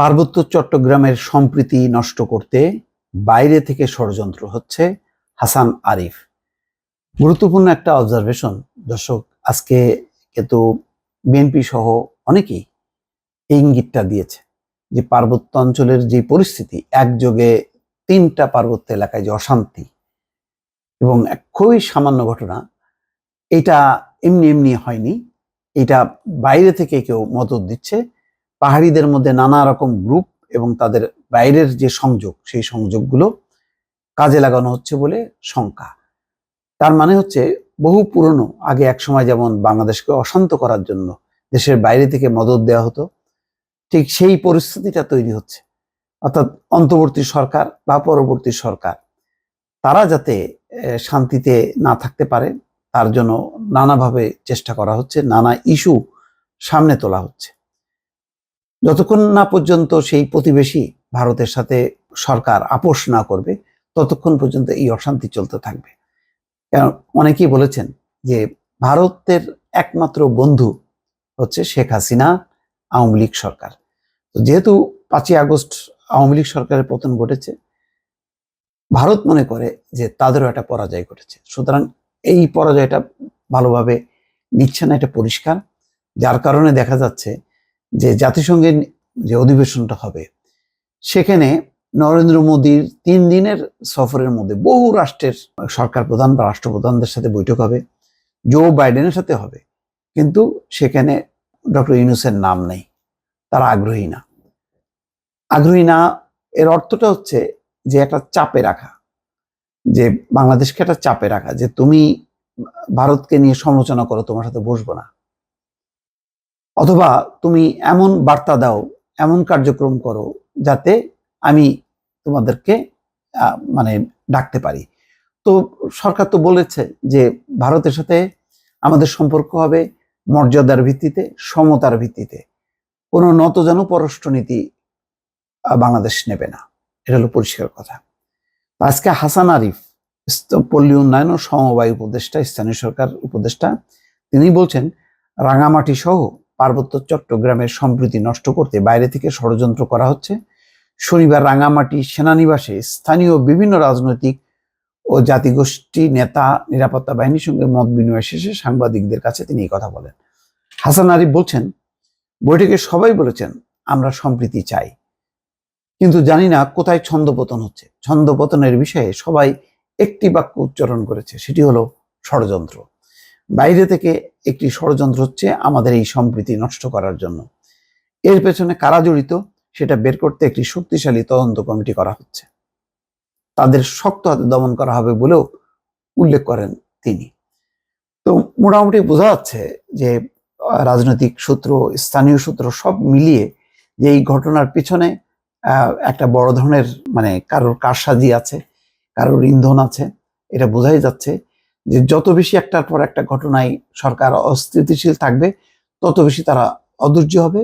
পার্বত্য চট্টগ্রামের সম্প্রীতি নষ্ট করতে বাইরে থেকে ষড়যন্ত্র হচ্ছে হাসান আরিফ। গুরুত্বপূর্ণ একটা অবজারভেশন দর্শক, আজকে কিন্তু বিএনপি সহ অনেকেই এই ইঙ্গিতটা দিয়েছে যে পার্বত্য অঞ্চলের যে পরিস্থিতি, একযোগে তিনটা পার্বত্য এলাকায় যে অশান্তি এবং এক খুবই সামান্য ঘটনা, এটা এমনি এমনি হয়নি, এটা বাইরে থেকে কেউ মদত দিচ্ছে। পাহাড়িদের মধ্যে নানা রকম গ্রুপ এবং তাদের বাইরের যে সংযোগ, সেই সংযোগগুলো কাজে লাগানো হচ্ছে বলে শঙ্কা। তার মানে হচ্ছে বহু পুরনো, আগে এক সময় যেমন বাংলাদেশকে অশান্ত করার জন্য দেশের বাইরে থেকে মদত দেওয়া হতো, ঠিক সেই পরিস্থিতিটা তৈরি হচ্ছে। অর্থাৎ অন্তর্বর্তী সরকার বা পরবর্তী সরকার, তারা যাতে শান্তিতে না থাকতে পারে, তার জন্য নানাভাবে চেষ্টা করা হচ্ছে, নানা ইস্যু সামনে তোলা হচ্ছে। যতক্ষণ না পর্যন্ত সেই প্রতিবেশী ভারতের সাথে সরকার আপোষ না করবে, ততক্ষণ পর্যন্ত এই অশান্তি চলতে থাকবে। কারণ অনেকেই বলেছেন যে ভারতের একমাত্র বন্ধু হচ্ছে শেখ হাসিনা, আওয়ামী লীগ সরকার। তো যেহেতু পাঁচই আগস্ট আওয়ামী লীগ সরকারের পতন ঘটেছে, ভারত মনে করে যে তাদেরও একটা পরাজয় ঘটেছে। সুতরাং এই পরাজয়টা ভালোভাবে নিচ্ছে না, এটা পরিষ্কার। যার কারণে দেখা যাচ্ছে যে জাতিসংঘের যে অধিবেশনটা হবে, সেখানে নরেন্দ্র মোদীর তিন দিনের সফরের মধ্যে বহু রাষ্ট্রের সরকার প্রধান বা রাষ্ট্রপ্রধানদের সাথে বৈঠক হবে, জো বাইডেনের সাথে হবে, কিন্তু সেখানে ডক্টর ইউনুসের নাম নেই, তারা আগ্রহী না। আগ্রহী না, এর অর্থটা হচ্ছে যে একটা চাপে রাখা, যে বাংলাদেশকে একটা চাপে রাখা, যে তুমি ভারতকে নিয়ে সমালোচনা করো, তোমার সাথে বসবো না। অথবা তুমি এমন বার্তা দাও এমন কার্যক্রম করো যাতে আমি তোমাদেরকে মানে ডাকতে পারি। তো সরকার তো বলেছে যে ভারতের সাথে আমাদের সম্পর্ক হবে মর্যাদার ভিত্তিতে সমতার ভিত্তিতে। কোনো নতজন পররাষ্ট্রনীতি আহ, বাংলাদেশ নেবে না। এটা হলো পরিষ্কার কথা। আজকে হাসান আরিফ পল্লী উন্নয়ন ও সমবায় উপদেষ্টা স্থানীয় সরকার উপদেষ্টা তিনি বলছেন রাঙামাটি সহ পার্বত্য চট্টগ্রামের সম্প্রীতি নষ্ট করতে বাইরে থেকে ষড়যন্ত্র করা হচ্ছে। শনিবার রাঙামাটি সেনানিবাসে স্থানীয় বিভিন্ন রাজনৈতিক ও জাতিগোষ্ঠী নেতা, নিরাপত্তা বাহিনীর সঙ্গে মত বিনিময় শেষে সাংবাদিকদের কাছে তিনি এই কথা বলেন। হাসান আরিফ বলছেন, বৈঠকে সবাই বলেছেন, আমরা সম্প্রীতি চাই। কিন্তু জানি না কোথায় ছন্দপতন হচ্ছে। ছন্দপতনের বিষয়ে সবাই একটি বাক্য উচ্চারণ করেছে, সেটি হলো ষড়যন্ত্র। বাইরে থেকে একটি ষড়যন্ত্র হচ্ছে আমাদের এই সম্প্রীতি নষ্ট করার জন্য। এর পেছনে কারা জড়িত সেটা বের করতে একটি শক্তিশালী তদন্ত কমিটি করা হচ্ছে। তাদের শক্ত হাতে দমন করা হবে বলেও উল্লেখ করেন তিনি। তো মোটামুটি বোঝা যাচ্ছে যে রাজনৈতিক সূত্র, স্থানীয় সূত্র সব মিলিয়ে যে এই ঘটনার পিছনে একটা বড় ধরনের মানে কারোর কারসাজি আছে, কারোর ইন্ধন আছে, এটা বোঝাই যাচ্ছে যে যত বেশি একটার পর একটা ঘটনায় সরকার অস্থিতিশীল থাকবে, তত বেশি তারা অধৈর্য হবে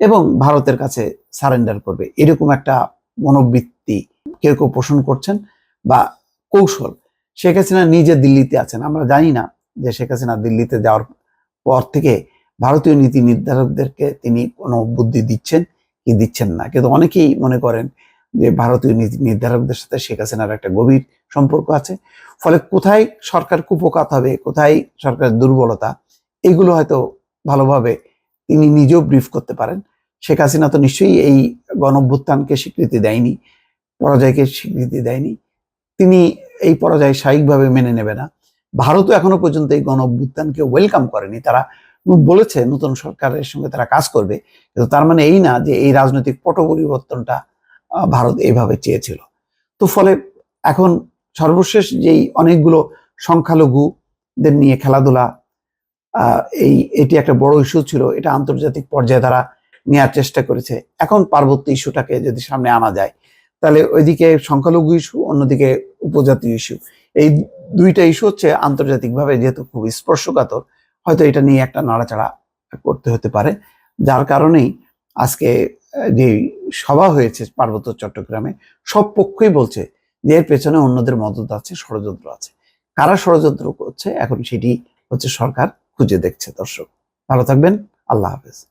এবং ভারতের কাছে সারেন্ডার করবে। এরকম একটা মনোবৃত্তি কেউ কেউ পোষণ করছেন বা কৌশল। শেখ হাসিনা নিজে দিল্লিতে আছেন। আমরা জানি না যে শেখ হাসিনা দিল্লিতে যাওয়ার পর থেকে ভারতীয় নীতি নির্ধারকদেরকে তিনি কোনো বুদ্ধি দিচ্ছেন কি দিচ্ছেন না। কিন্তু অনেকেই মনে করেন যে ভারতীয় নীতি নির্ধারকদের সাথে শেখ হাসিনার একটা গভীর সম্পর্ক আছে। ফলে কোথায় সরকার কুপকাত হবে, কোথায় সরকার দুর্বলতা, এগুলো হয়তো ভালোভাবে তিনি নিজেও ব্রিফ করতে পারেন। শেখ হাসিনা তো নিশ্চয়ই এই গণভ্যুত্থানকে স্বীকৃতি দেয়নি, পরাজয়কে স্বীকৃতি দেয়নি। তিনি এই পরাজয় স্বাভাবিকভাবে মেনে নেবে না। ভারতও এখনও পর্যন্ত এই গণভ্যুত্থানকে ওয়েলকাম করেনি। তারা বলেছে, নতুন সরকারের সঙ্গে তারা কাজ করবে। কিন্তু তার মানে এই না যে এই রাজনৈতিক পট পরিবর্তনটা ভারত এইভাবে চেয়েছিল। তো ফলে এখন সর্বশেষ যেই অনেকগুলো সংখ্যালঘুদের নিয়ে খেলাধুলা এই, এটি একটা বড় ইস্যু ছিল, এটা আন্তর্জাতিক পর্যায়ে তারা নেওয়ার চেষ্টা করেছে। এখন পার্বত্য ইস্যুটাকে যদি সামনে আনা যায়, তাহলে ওইদিকে সংখ্যালঘু ইস্যু অন্যদিকে উপজাতীয় ইস্যু এই দুইটা ইস্যু হচ্ছে আন্তর্জাতিকভাবে যেহেতু খুব স্পর্শকাতর, হয়তো এটা নিয়ে একটা নাড়াচাড়া করতে হতে পারে। যার কারণেই আজকে যে সভা হয়েছে পার্বত্য চট্টগ্রামে, সব পক্ষই বলছে যে এর পেছনে অন্যদের মদত আছে, ষড়যন্ত্র আছে। কারা ষড়যন্ত্র করছে, এখন সেটি হচ্ছে সরকার খুঁজে দেখছে, দর্শক। ভালো থাকবেন, আল্লাহ হাফেজ।